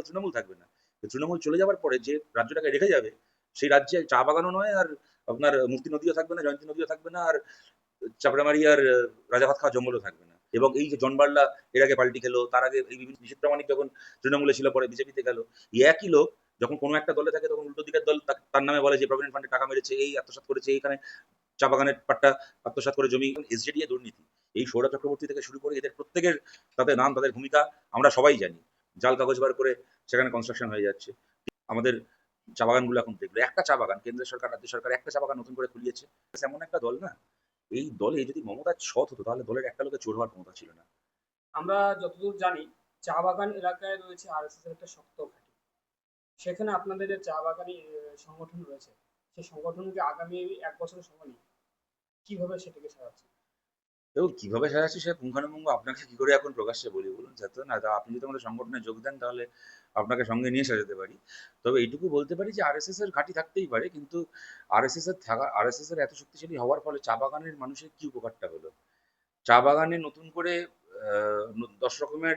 কাল তৃণমূল থাকবে না। তৃণমূল চলে যাওয়ার পরে যে রাজ্যটাকে রেখে যাবে, সেই রাজ্যে চা বাগানও নয়, আর আপনার মূর্তি নদীও থাকবে না, জয়ন্তী নদীও থাকবে না, আর চাপড়ামারি আর রাজাভাত খাওয়া জঙ্গলও থাকবে না। এবং এই যে জন বার্লা, এর আগে পাল্টি খেলো, তার আগে এই বিভিন্ন নিষিদ্ধ প্রামাণিক যখন তৃণমূলে ছিল পরে বিজেপিতে গেল একই লোক যখন কোনো একটা দলে থাকে, তখন উল্টো দিকের দল তার নামে বলে যে প্রভিডেন্ট ফান্ডে টাকা মেরেছে, এই আত্মসাৎ করেছে, এইখানে চা বাগানের পাট্টা আত্মসাৎ করে জমি এসজেডি দুর্নীতি। এই সৌরভ চক্রবর্তী থেকে শুরু করে এদের প্রত্যেকের তাদের নাম, তাদের ভূমিকা আমরা সবাই জানি। জাল কাগজ বার করে সেখানে কনস্ট্রাকশন হয়ে যাচ্ছে। আমাদের চা বাগানগুলো এখন দেখল, একটা চা বাগান, কেন্দ্র সরকার, রাজ্য সরকার একটা চা বাগান নতুন করে খুলিয়েছে। এমন একটা দল না, এই দলে যদি মমতা সৎ হতো, তাহলে দলের একটা লোকের চোর হওয়ার ক্ষমতা ছিল না। আমরা যতদূর জানি, চা বাগান এলাকায় রয়েছে আরএসএস এর একটা শক্ত ঘাঁটি। সেখানে আপনাদের যে চা বাগানি সংগঠন রয়েছে, সেই সংগঠনকে আগামী এক বছরের সময় কীভাবে সেটাকে সাজাচ্ছে? এবং কীভাবে সাজাচ্ছি সে পুঙ্খানুপুঙ্খ আপনাকে কি করে এখন প্রকাশ্যে বলি বলুন? যাতে না, তা আপনি যদি আমাদের সংগঠনে যোগ দেন, তাহলে আপনাকে সঙ্গে নিয়ে সাজাতে পারি। তবে এইটুকু বলতে পারি যে আরএসএস এর ঘাঁটি থাকতেই পারে, কিন্তু আরএসএস এর থাকা আরএসএস এর এত শক্তিশালী হওয়ার ফলে চা বাগানের মানুষের কি উপকারটা হলো? চা বাগানে নতুন করে দশ রকমের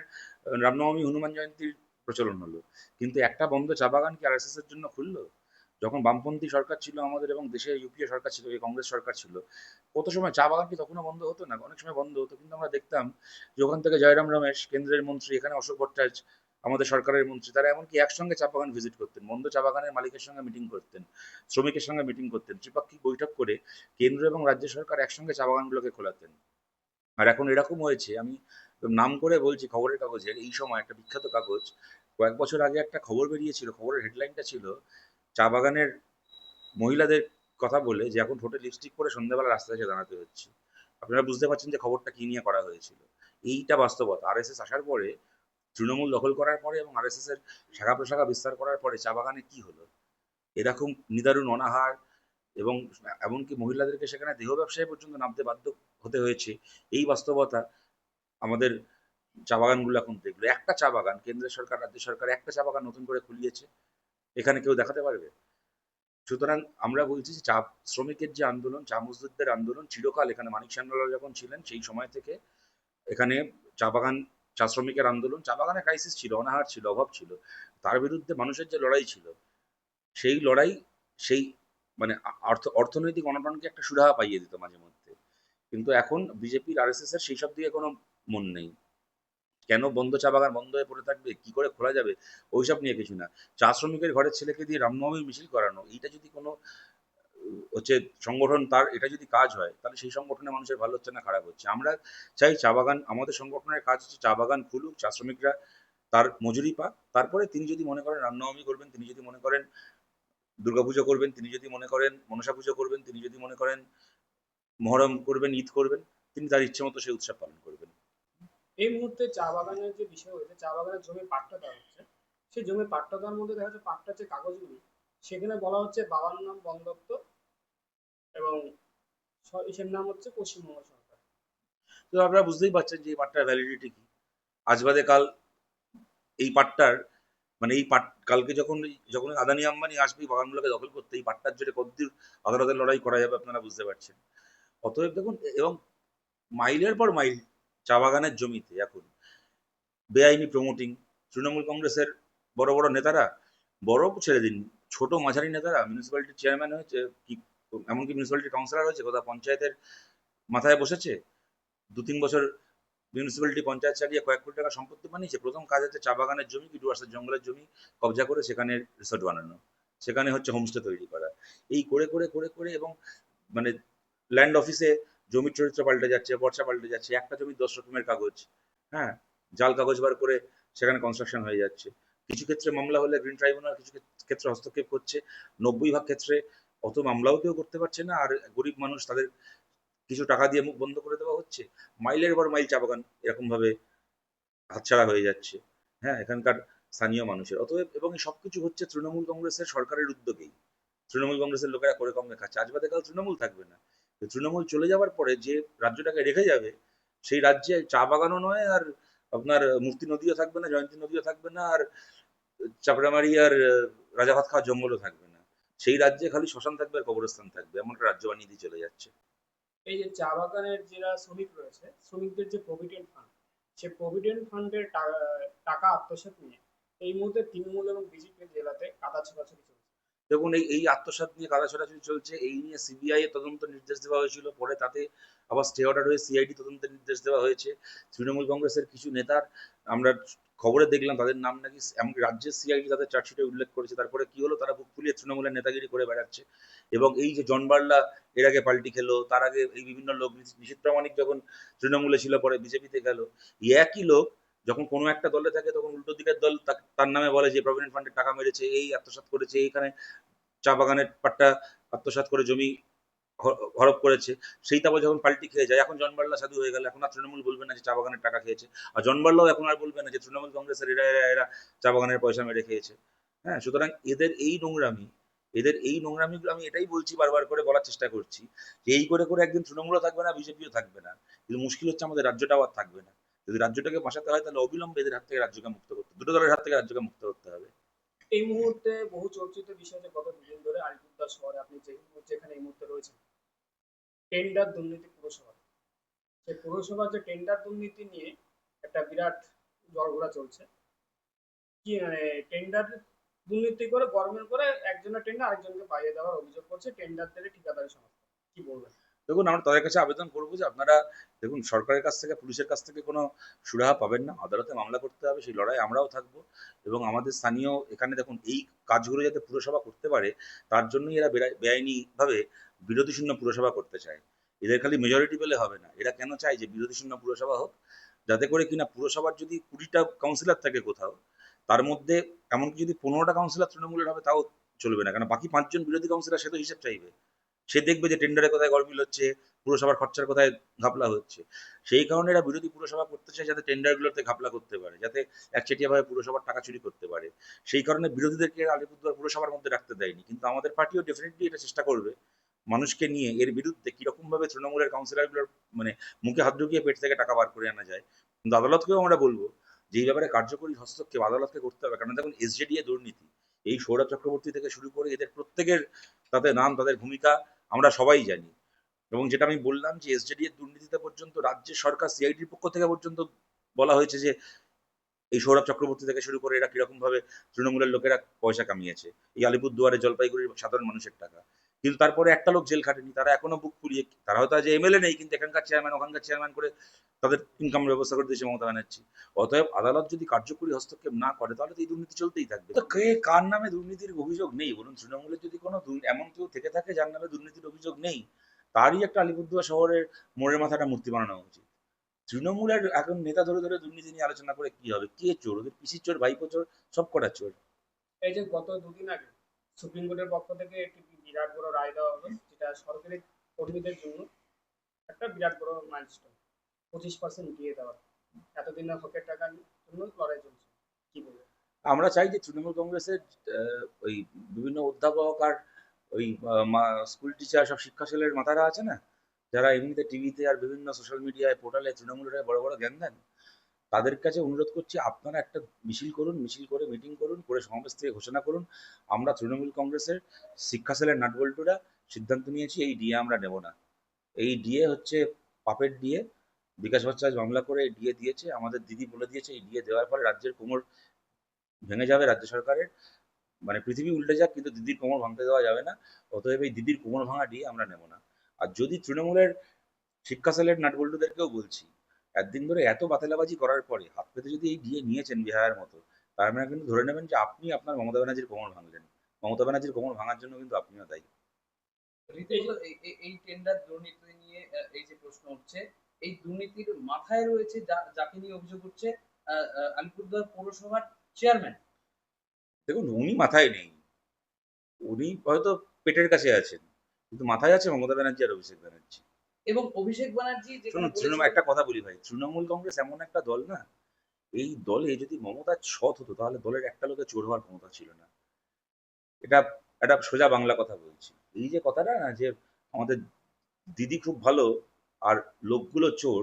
রামনবমী, হনুমান জয়ন্তীর প্রচলন হলো। কিন্তু একটা বন্ধ চা বাগান কি আরএসএস এর জন্য খুললো? যখন বামপন্থী সরকার ছিল আমাদের এবং দেশে ইউপিএ সরকার ছিল কংগ্রেস সরকার ছিল, কত সময় চা বাগান কি তখনও বন্ধ হতো না? অনেক সময় বন্ধ হতো, কিন্তু আমরা দেখতাম যে ওখান থেকে জয়রাম রমেশ, কেন্দ্রের মন্ত্রী, এখানে অশোক ভট্টাচার্য, আমাদের সরকারের মন্ত্রী, তারা এমনকি একসঙ্গে চা বাগান ভিজিট করতেন। মন্দ চা বাগানের মালিকের সঙ্গে মিটিং করতেন, শ্রমিকের সঙ্গে মিটিং করতেন, ত্রিপাক্ষিক বৈঠক করে কেন্দ্র এবং রাজ্য সরকার একসঙ্গে চা বাগানগুলোকে খোলাতেন। আর এখন এরকম হয়েছে, আমি নাম করে বলছি খবরের কাগজের, এই সময় একটা বিখ্যাত কাগজ, কয়েক বছর আগে একটা খবর বেরিয়েছিল, খবরের হেডলাইনটা ছিল চা বাগানের মহিলাদের কথা বলে যে, এখন ঠোঁটে লিপস্টিক পরে সন্ধ্যাবেলা রাস্তায় এসে দাঁড়াতে হচ্ছে। আপনারা বুঝতে পারছেন যে, খবরটা কি নিয়ে করা হয়েছিল। এইটা বাস্তবতা। আরএসএস আসার পরে, তৃণমূল দখল করার পরে এবং আরএসএস এর শাখা প্রশাখা বিস্তার করার পরে চা বাগানে কি হলো? এরকম নিদারুণ অনাহার এবং এমনকি মহিলাদেরকে সেখানে দেহ ব্যবসায় পর্যন্ত নামতে বাধ্য হতে হয়েছে, এই বাস্তবতা আমাদের চা বাগানগুলো এখন দেখল। একটা চা বাগান কেন্দ্র সরকার, রাজ্য সরকার একটা চা বাগান নতুন করে খুলিয়েছে। এখানে কেউ দেখাতে পারবে? সুতরাং আমরা বলছি চা শ্রমিকের যে আন্দোলন, চা মজদুরদের আন্দোলন চিরকাল এখানে মানিক সান্যাল যখন ছিলেন, সেই সময় থেকে এখানে চা বাগান, চা শ্রমিকের আন্দোলন, চা বাগানে ক্রাইসিস ছিল, অনাহার ছিল, অভাব ছিল। তার বিরুদ্ধে মানুষের যে লড়াই ছিল, সেই লড়াই, সেই মানে অর্থ, অর্থনৈতিক অনটনকে একটা সুরাহা পাইয়ে দিত মাঝে মধ্যে। কিন্তু এখন বিজেপির আর এস এর সেই সব দিকে কোনো মন নেই। কেন বন্ধ চা বাগান বন্ধ হয়ে পড়ে থাকবে? কি করে খোলা যাবে? ওইসব নিয়ে কিছু না। চা শ্রমিকের ঘরের ছেলেকে দিয়ে রামনবমী মিছিল করানো, এইটা যদি কোনো হচ্ছে সংগঠন তার, এটা যদি কাজ হয়, তাহলে সেই সংগঠনে মানুষের ভালো হচ্ছে না, খারাপ হচ্ছে। আমরা চাই চা বাগান, আমাদের সংগঠনের কাজ হচ্ছে চা বাগান খুলুক, চা শ্রমিকরা তার মজুরি পাক। তারপরে তিনি যদি মনে করেন রামনবমী করবেন, তিনি যদি মনে করেন দুর্গাপুজো করবেন, তিনি যদি মনে করেন মনসা পুজো করবেন, তিনি যদি মনে করেন মহরম করবেন, ঈদ করবেন, তিনি তার ইচ্ছে মতো সেই উৎসব পালন করবেন। এই মুহূর্তে চা বাগানের যে বিষয় হয়েছে, চা বাগানের জমি পাট্টা দেওয়া হচ্ছে। সেই জমি পাট্টা দেওয়ার মধ্যে দেখা যাচ্ছে পাট্টার যে কাগজগুলি, সেখানে বলা হচ্ছে বাবার নাম বন্দত্ত এবং স- ইসের নাম হচ্ছে পশ্চিমবঙ্গ সরকার। তো আপনারা বুঝতেই পারছেন যে এই পাটটার ভ্যালিডিটি কি। আজ বাদে কাল এই পাটটার মানে এই পাট, কালকে যখন যখন আদানি আম্বানি আসবে বাগানগুলোকে দখল করতে, এই পাটটার জন্য কতদূর আদালতের লড়াই করা যাবে, আপনারা বুঝতে পারছেন। অতএব দেখুন, এবং মাইলের পর মাইল চা বাগানের জমিতে এখন। বেআইনি প্রমোটিং তৃণমূল কংগ্রেসের বড় বড় নেতারা, বড় ছেড়ে দিন, ছোট মাঝারি নেতারা মিউনিসিপ্যালিটির চেয়ারম্যান হয়েছে, কি, এমনকি মিউনিসিপ্যালিটির কাউন্সিলর হয়েছে কোথাও পঞ্চায়েতের মাথায় বসেছে। দু তিন বছর মিউনিসিপ্যালিটি পঞ্চায়েত চালিয়ে কয়েক কোটি টাকা সম্পত্তি বানিয়েছে। প্রথম কাজ হচ্ছে চা বাগানের জমি, কি ডুয়ার্সের জঙ্গলের জমি, কবজা করে সেখানে রিসোর্ট বানানো। সেখানে হচ্ছে হোমস্টে তৈরি করা। এই করে করে করে করে এবং মানে ল্যান্ড অফিসে জমির চরিত্র পাল্টে যাচ্ছে, বর্ষা পাল্টে যাচ্ছে, একটা জমির দশ রকমের কাগজ হ্যাঁ? জাল কাগজ বার করে সেখানে কনস্ট্রাকশন হয়ে যাচ্ছে। কিছু ক্ষেত্রে মামলা হলে গ্রিন ট্রাইব্যুনাল কিছু ক্ষেত্রে হস্তক্ষেপ করছে। নব্বই ভাগ ক্ষেত্রে অত মামলাও কেউ করতে পারছে না, আর গরিব মানুষ তাদের কিছু টাকা দিয়ে মুখ বন্ধ করে দেওয়া হচ্ছে। মাইলের পর মাইল চা বাগান এরকম ভাবে হাতছাড়া হয়ে যাচ্ছে। হ্যাঁ এখানকার স্থানীয় মানুষের। অতএব এবং এই সবকিছু হচ্ছে তৃণমূল কংগ্রেসের সরকারের উদ্যোগেই। তৃণমূল কংগ্রেসের লোকেরা করে কম দেখাচ্ছে। আজ বাদে কাল তৃণমূল থাকবে না। তৃণমূল চলে যাওয়ার পরে যে রাজ্যটাকে রেখে যাবে, সেই রাজ্যে চা বাগানও নয় আর আপনার মূর্তি নদীও থাকবে না, জয়ন্তী নদীও থাকবে না আর চাপড়ামারি আর রাজাভাত খাওয়া জঙ্গলও থাকবে না। সেই রাজ্যে খালি শ্মশান থাকবে আর কবরস্থান থাকবে, এমন একটা রাজ্য বানিয়ে দিয়ে চলে যাচ্ছে। এই যে চা বাগানের যারা শ্রমিক রয়েছে, শ্রমিকদের যে প্রভিডেন্ট ফান্ড, সে প্রভিডেন্ট ফান্ডের টাকা আত্মসাৎ নিয়ে এই মুহূর্তে তৃণমূল এবং বিজেপি জেলাতে কাদা চলছে দেখুন, এই এই আত্মসাৎ নিয়ে কাদা ছড়াছড়ি চলছে, এই নিয়ে সিবিআই এর তদন্ত নির্দেশ দেওয়া হয়েছিল, পরে তাতে আবার স্টে অর্ডার হয়ে সিআইডি তদন্তের নির্দেশ দেওয়া হয়েছে। তৃণমূল কংগ্রেসের কিছু নেতার আমরা খবরে দেখলাম, তাদের নাম নাকি এমনকি রাজ্যের সিআইডি তাদের চার্জশিটে উল্লেখ করেছে, তারপরে কি হলো? তারা বুক ফুলিয়ে তৃণমূলের নেতাগিরি করে বেড়াচ্ছে। এবং এই যে জন বার্লা, এর আগে পাল্টি খেলো, তার আগে এই বিভিন্ন লোক নিশীত প্রামাণিক যখন তৃণমূলে ছিল, পরে বিজেপিতে গেল একই লোক যখন কোনো একটা দলে থাকে, তখন উল্টো দিকের দল তার নামে বলে যে প্রভিডেন্ট ফান্ডের টাকা মেরেছে, এই আত্মসাৎ করেছে, এইখানে চা বাগানের পাট্টা আত্মসাৎ করে জমি হরপ করেছে। সেই তারপর যখন পাল্টি খেয়ে যায়, এখন জনবার্লা সাধু হয়ে গেল, এখন আর তৃণমূল বলবে না যে, চা বাগানের টাকা খেয়েছে। আর জনবার্লাও এখন আর বলবে না যে, তৃণমূল কংগ্রেসের এরা এরা এরা চা বাগানের পয়সা মেরে খেয়েছে। হ্যাঁ সুতরাং এদের এই নোংরামি, এদের এই নোংরামিগুলো আমি এটাই বলছি বারবার করে বলার চেষ্টা করছি যে, এই করে করে একদিন তৃণমূলও থাকবে না, বিজেপিও থাকবে না। কিন্তু মুশকিল হচ্ছে আমাদের রাজ্যটাও আর থাকবে না। যদি রাজ্যটাকে বাঁচাতে হয়, তাহলে অবিলম্বে এদের হাত থেকে রাজ্যকে মুক্ত করতে দুটো দলের হাত থেকে রাজ্যকে মুক্ত করতে হবে। এই মুহূর্তে বহু চর্চিত বিষয় যে গত দুদিন ধরে আলিপুরদার শহরে, আপনি যে যেখানে এই মুহূর্তে রয়েছেন, টেন্ডার দুর্নীতি পুরসভা। সেই পুরসভার যে টেন্ডার দুর্নীতি নিয়ে একটা বিরাট জড়ঘোড়া চলছে। কি মানে টেন্ডার দুর্নীতি করে গরমের করে একজনের টেন্ডার আরেকজনকে পাইয়ে দেওয়ার অভিযোগ করছে টেন্ডার দিলে ঠিকাদারি সংস্থা। কি বলবেন? দেখুন, আমরা তাদের কাছে আবেদন করব যে আপনারা দেখুন, সরকারের কাছ থেকে, পুলিশের কাছ থেকে কোনো সুরাহা পাবেন না। আদালতে মামলা করতে হবে, সেই লড়াই আমরাও থাকব এবং আমাদের স্থানীয় এখানে দেখুন, এই কাজগুলো যাতে পুরসভা করতে পারে, তার জন্যই এরা বেআই- বেআইনিভাবে বিরোধী শূন্য পুরসভা করতে চায়। এদের খালি মেজরিটি পেলে হবে না। এরা কেন চায় যে বিরোধী শূন্য পুরসভা হোক? যাতে করে কিনা পুরসভার যদি কুড়িটা কাউন্সিলর থাকে কোথাও, তার মধ্যে এমনকি যদি পনেরোটা কাউন্সিলর তৃণমূলের হবে, তাও চলবে না। কারণ বাকি পাঁচজন বিরোধী কাউন্সিলর সে তো হিসেব চাইবে। সে দেখবে যে টেন্ডারে কোথায় গরমিল হচ্ছে, পুরসভার খরচার কোথায় ঘাপলা হচ্ছে। সেই কারণে এরা বিরোধী পুরসভা করতে চায় যাতে টেন্ডারগুলোতে ঘাপলা করতে পারে, যাতে একচেটিয়াভাবে পুরসভার টাকা চুরি করতে পারে। সেই কারণে বিরোধীদেরকে আলিপুরদুয়ার পুরসভার মধ্যে রাখতে দেয়নি। কিন্তু আমাদের পার্টিও ডেফিনেটলি এটা চেষ্টা করবে মানুষকে নিয়ে। এর বিরুদ্ধে কীরকম ভাবে তৃণমূলের কাউন্সিলরগুলোর মানে মুখে হাত ঢুকিয়ে পেট থেকে টাকা বার করে আনা যায়, কিন্তু আদালতকেও আমরা বলব যে এই ব্যাপারে কার্যকরী হস্তক্ষেপ আদালতকে করতে হবে। কারণ দেখুন এসজেডি এ দুর্নীতি। এই সৌরভ চক্রবর্তী থেকে শুরু করে এদের প্রত্যেকের তাদের নাম, তাদের ভূমিকা আমরা সবাই জানি। এবং যেটা আমি বললাম যে এসজেডি এর দুর্নীতিতে পর্যন্ত রাজ্য সরকার সিআইডির পক্ষ থেকে পর্যন্ত বলা হয়েছে যে এই সৌরভ চক্রবর্তী থেকে শুরু করে এরা কীরকম ভাবে তৃণমূলের লোকেরা পয়সা কামিয়েছে। এই আলিপুরদুয়ারে জলপাইগুড়ির সাধারণ মানুষের টাকা। কিন্তু তারপরে একটা লোক জেল খাটেনি, তারা এখনও বুক ফুলিয়ে তারা হয়তো আজ এমএলএ নেই, কিন্তু এখানকার চেয়ারম্যান ওখানকার চেয়ারম্যান করে তাদের ইনকাম ব্যবস্থা করে দিয়েছে মমতা ব্যানার্জি। অতএব আদালত যদি কার্যকরী হস্তক্ষেপ না করে, তাহলে তো এই দুর্নীতি চলতেই থাকবে। তো কে, কার নামে দুর্নীতির অভিযোগ নেই? বলুন, তৃণমূলের যদি কোনো এমন কেউ থেকে থাকে যার নামে দুর্নীতির অভিযোগ নেই, তারই একটা আলিপুরদুয়ার শহরের মোড়ের মাথাটা মূর্তি বানানো উচিত। তৃণমূলের এখন নেতা ধরে ধরে দুর্নীতি নিয়ে আলোচনা করে কি হবে? কে চোর? ওদের পিসির চোর ভাইপো চোর, সব কটা চোর। এই যে গত দুদিন আগে সুপ্রিম কোর্টের পক্ষ থেকে একটি বিরাট বড় রায় দেওয়া হবে যেটা সরকারি কর্মীদের জন্য একটা বিরাট বড় মাইলস্টোন পঁচিশ পার্সেন্ট দিয়ে দেওয়া। এতদিনের হকের টাকার জন্য লড়াই চলছে। কি বলবেন? আমরা চাই যে তৃণমূল কংগ্রেসের ওই বিভিন্ন অধ্যাপক আর ওই স্কুল টিচার সব শিক্ষা সেলের মাথারা আছে না? যারা এমনিতে টিভিতে আর বিভিন্ন সোশ্যাল মিডিয়ায় পোর্টালে তৃণমূলের বড় বড় জ্ঞান দেন। তাদের কাছে অনুরোধ করছি, আপনারা একটা মিছিল করুন, মিছিল করে মিটিং করুন, করে সমাবেশ থেকে ঘোষণা করুন। আমরা তৃণমূল কংগ্রেসের শিক্ষা সেলের নাটবল্টুরা সিদ্ধান্ত নিয়েছি, এই ডিএ আমরা নেব না। এই ডিএ হচ্ছে পাপের ডিএ। বিকাশ ভট্টাচার্য মামলা করে ডিএ দিয়েছে, আমাদের দিদি বলে দিয়েছে, এই ডিএ দেওয়ার ফলে রাজ্যের কোমর ভেঙে যাবে রাজ্য সরকারের। মানে পৃথিবী উল্টে যাক, কিন্তু দিদির কোমর ভাঙতে দেওয়া যাবে না। অতএব এই দিদির কোমর ভাঙা দিয়ে আমরা নেব না। আর যদি তৃণমূলের শিক্ষা সেলের নাটবল্টুদেরকেও বলছি একদিন ধরে এত বাতেলাবাজি করার পরে হাত পেতে যদি এই দিয়ে নিয়েছেন বিহারের মতো তার মানে কিন্তু ধরে নেবেন যে আপনি আপনার মমতা ব্যানার্জির কোমর ভাঙলেন। মমতা ব্যানার্জির কোমর ভাঙার জন্য কিন্তু আপনিও দায়ী। এই- টেন্ডার দুর্নীতি নিয়ে এই যে প্রশ্ন উঠছে এই দুর্নীতির মাথায় রয়েছে যাকে নিয়ে অভিযোগ উঠছে আলিপুরদুয়ার পৌরসভার চেয়ারম্যান দেখুন উনি মাথায় নেই। উনি হয়তো পেটের কাছে আছেন কিন্তু মাথায় আছে মমতা ব্যানার্জি আর অভিষেক ব্যানার্জি। এবং অভিষেক ব্যানার্জি তৃণমূল একটা কথা বলি ভাই। তৃণমূল কংগ্রেস এমন একটা দল না এই দলে যদি মমতা সৎ হতো তাহলে দলের একটা লোকের চোর হওয়ার ক্ষমতা ছিল না। এটা একটা সোজা বাংলা কথা বলছি। এই যে কথাটা না যে আমাদের দিদি খুব ভালো আর লোকগুলো চোর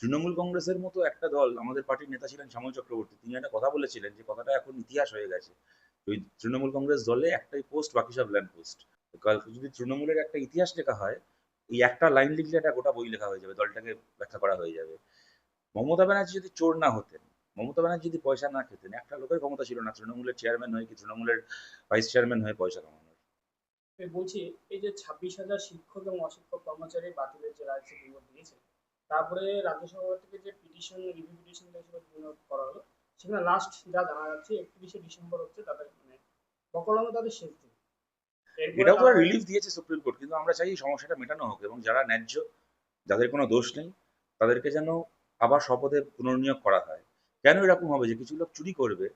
তৃণমূল কংগ্রেসের মতো একটা দল আমাদের পার্টির নেতা ছিলেন শ্যামল চক্রবর্তী তিনি একটা কথা বলেছিলেন যে কথাটা এখন ইতিহাস হয়ে গেছে। ওই তৃণমূল কংগ্রেস দলে একটাই পোস্ট বাকি সব ল্যান্ড পোস্ট যদি তৃণমূলের একটা ইতিহাস লেখা হয় এই একটা লাইন লিখলে একটা গোটা বই লেখা হয়ে যাবে, দলটাকে ব্যাখ্যা করা হয়ে যাবে। মমতা ব্যানার্জি যদি চোর না হতেন, মমতা ব্যানার্জি যদি পয়সা না খেতেন, একটা লোকের ক্ষমতা ছিল না, তৃণমূলের চেয়ারম্যান হয়ে কি তৃণমূলের ভাইস চেয়ারম্যান হয়ে পয়সা কামানোর? বলছি, এই যে ছাব্বিশ হাজার শিক্ষক এবং অশিক্ষক কর্মচারী বাতিলের যে কোর্ট দিয়েছে তারপরে রাজ্য থেকে যে পিটিশন রিভিউ পিটিশন করা হলো, সেখানে লাস্ট যা জানা যাচ্ছে, একত্রিশে ডিসেম্বর হচ্ছে তাদের মানে বকলমে তাদের শেষ এটাও তো রিলিফ দিয়েছে সুপ্রিম কোর্ট কিন্তু আমরা চাই এই সমস্যাটা মেটানো হোক এবং যারা ন্যায্য যাদের কোনো দোষ নেই তাদেরকে যেন আবার শপথে পুনর্নিয়োগ করা হয়। কেন এরকম হবে যে কিছু লোক চুরি করবে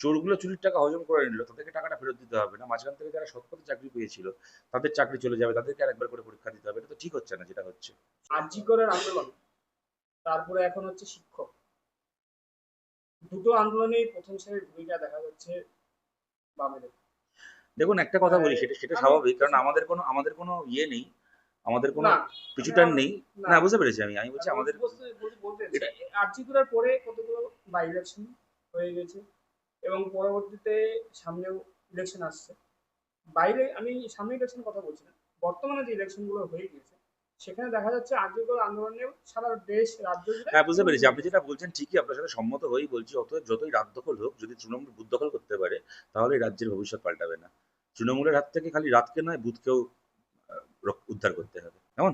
চোরগুলো চুরির টাকা হজম করে নিল তাদেরকে টাকাটা ফেরত দিতে হবে না মাঝখান থেকে যারা সৎপথে চাকরি পেয়েছিল তাদের চাকরি চলে যাবে তাদেরকে আর একবার করে পরীক্ষা দিতে হবে এটা তো ঠিক হচ্ছে না যেটা হচ্ছে। আর্যিকরের আন্দোলন তারপরে এখন হচ্ছে শিক্ষক। দুটো আন্দোলনেই প্রথম শ্রেণির ভূমিকা দেখা যাচ্ছে বামেদের। দেখুন একটা কথা বলি সেটা সেটা স্বাভাবিক কারণ আমাদের কোনো আমাদের কোনো ইয়ে নেই। আমাদের কোনো পিছুটান নেই। না। বুঝতে পেরেছি আমি। আমি বলছি আমাদের আর্যিকরের পরে কতগুলো বাই ইলেকশন হয়ে গেছে? এবং পরবর্তীতে সামনেও ইলেকশন আসছে। বাইরে আমি সামনে ইলেকশন কথা বলছি না। বর্তমানে যে ইলেকশনগুলো হয়ে গিয়েছে সেখানে দেখা যাচ্ছে আর্যকর আন্দোলনে সারা দেশ রাজ্য হ্যাঁ বুঝতে পেরেছি। আপনি যেটা বলছেন ঠিকই আপনার সাথে সম্মত হয়েই বলছি। অতএব যতই রাত দখল হোক যদি তৃণমূল বুথ দখল করতে পারে তাহলে রাজ্যের ভবিষ্যৎ পাল্টাবে না। তৃণমূলের হাত থেকে খালি রাতকে নয় বুথকেও উদ্ধার করতে হবে। কেমন?